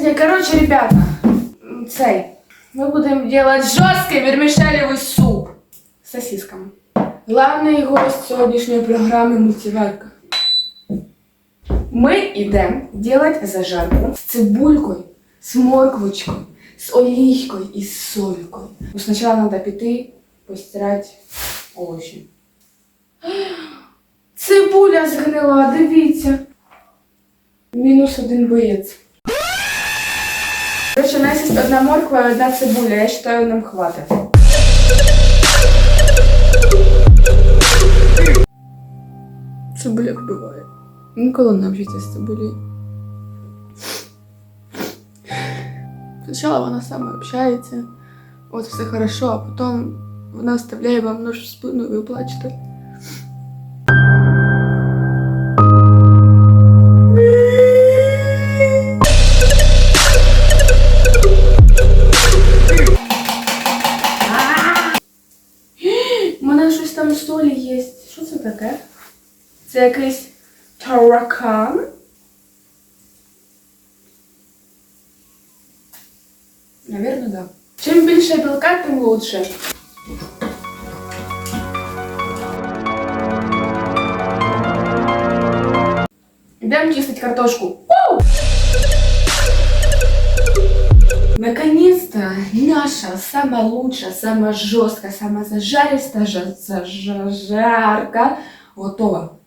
короче, ребята, цей, мы будем делать жесткий вермишелевый суп с сосисками. Главний гость сьогоднішньої програми мультиварка. Ми йдемо делать зажарку з цибулькою, з морквочкою, з олійкою і з солькою. Ну, спочатку треба піти, постирати овочі. Цибуля згнила, дивіться. Мінус один боєць. Короче, у нас есть одна морква и одна цибуля. Я считаю, нам хватит. Цибуля вбиває. Ніколи не общаться з цибулею. Спочатку вона сама общається, от все хорошо, а потім вона вставляє вам нож в спину і ви плачете. столі є. Що це таке? Це якийсь таракан? Наверно, да. Чим більше білка, тим лучше. Идем чистить картошку. Наконец-то наша самая лучшая, самая жесткая, самая зажаристая жа- зажарка готова.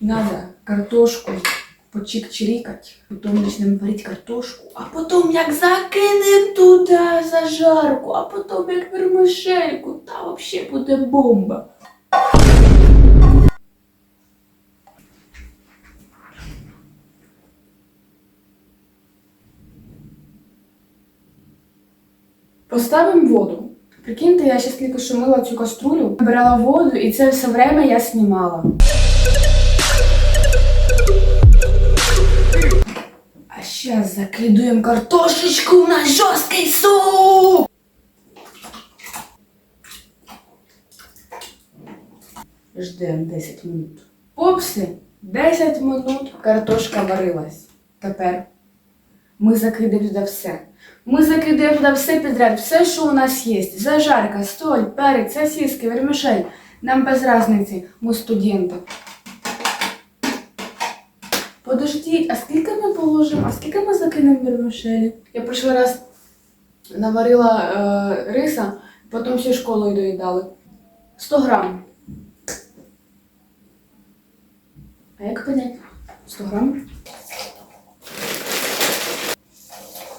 Надо картошку почик-чирикать, потом начнем варить картошку, а потом як закинем туди зажарку, а потом як вермишельку, та вообще буде бомба. Поставимо воду. Прикиньте, я ще тільки що мила цю каструлю, набирала воду, і це все время я знімала. А сейчас закидуємо картошечку в наш жорсткий суп! Ждемо 10 минут. Попси, 10 минут картошка варилась. Тепер ми закидаємо туди все. Ми закидаємо туди все підряд, все, що у нас є. Зажарка, соль, перець, сосиски, вермішель. Нам без разниці, ми студенти. Подождіть, а скільки ми положимо? А скільки ми закинемо вермішелі? Я прошлий раз наварила е, риса, потім всю школою доїдали. 100 грам. А як понять? 100 грам?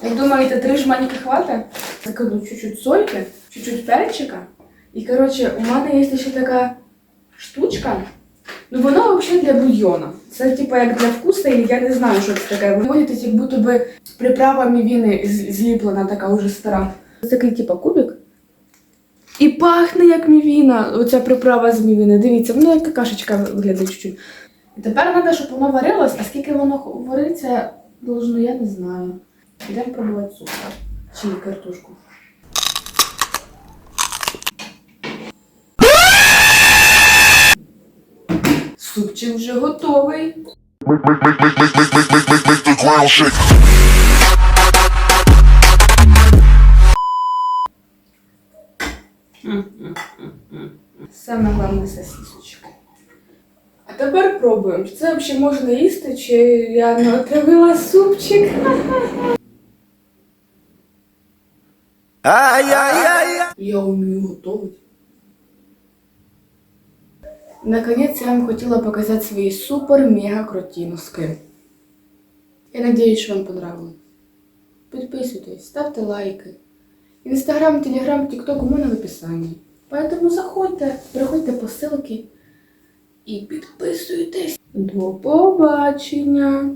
Як думаєте, три жманіки хватить? Закину чуть-чуть сольки, чуть-чуть перчика. І, коротше, у мене є ще така штучка. Ну, воно взагалі для бульйона. Це типу як для вкусу, і я не знаю, що це таке. Виходить, як будто би приправа мівіни зліплена, така уже стара. Це такий, типу, кубик. І пахне як мівіна, оця приправа з мівіни. Дивіться, воно як какашечка виглядає чуть-чуть. Тепер треба, щоб воно варилось, а скільки воно вариться, я не знаю. Йдемо пробувати суп чи картошку. Супчик вже готовий. Саме головне сосисочка. А тепер пробуємо. Це взагалі можна їсти, чи я не отравила супчик. Ай-яй-яй! Я умею готовить. Наконец я вам хотіла показати свої супер-мега-крутые носки. Я надеюсь, що вам понравилось. Підписуйтесь, ставте лайки. Інстаграм, Телеграм, тікток у мене в описанні. Поэтому заходьте, приходьте по ссылке и подписывайтесь. До побачення!